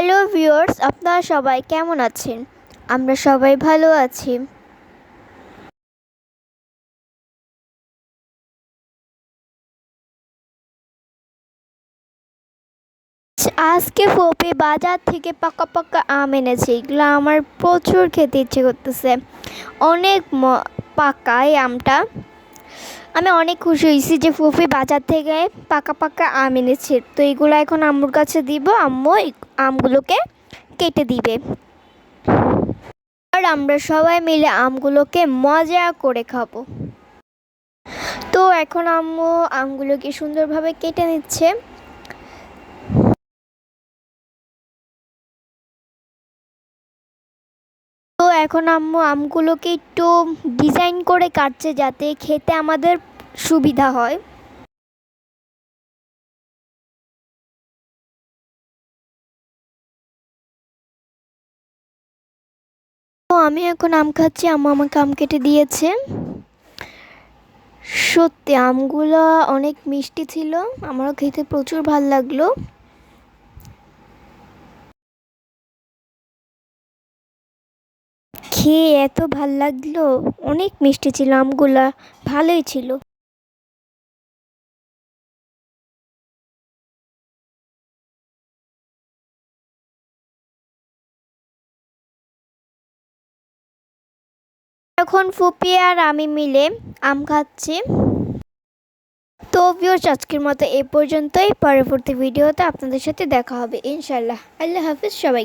Hello viewers, আপনারা সবাই কেমন আছেন? আমরা সবাই ভালো আছি। আজকে ফোপে বাজার থেকে পাকা পাকা আম এনেছে। এগুলো আমার প্রচুর খেতে ইচ্ছে করতেছে। অনেক পাকা এই আমটা। আমি অনেক খুশি হয়েছি যে ফুফি বাজার থেকে পাকা পাকা আম এনেছে। তো এগুলো এখন আম্মুর কাছে দিব। আম্মু আমগুলোকে কেটে দিবে। আর আমরা সবাই মিলে আমগুলোকে মজা করে খাব। তো এখন আম্মু আমগুলোকে সুন্দরভাবে কেটে নিচ্ছে। তো এখন আম্মু আমগুলোকে একটু ডিজাইন করে কাটছে যাতে খেতে আমাদের সুবিধা হয়। আমি এখন আম খাচ্ছি, আম্মু আমাকে আম কেটে দিয়েছে। সত্যি, আমগুলো অনেক মিষ্টি ছিল, আমারও খেতে প্রচুর ভালো লাগল। খেয়ে এত ভালো লাগল, অনেক মিষ্টি ছিল আমগুলা, ভালোই ছিল। এখন ফুপি আর আমি মিলে আম খাচ্ছি। তো ভিউর্স আজকের মতো এ পর্যন্তই। পরবর্তী ভিডিওতে আপনাদের সাথে দেখা হবে। ইনশাল্লাহ আল্লাহ হাফিজ সবাই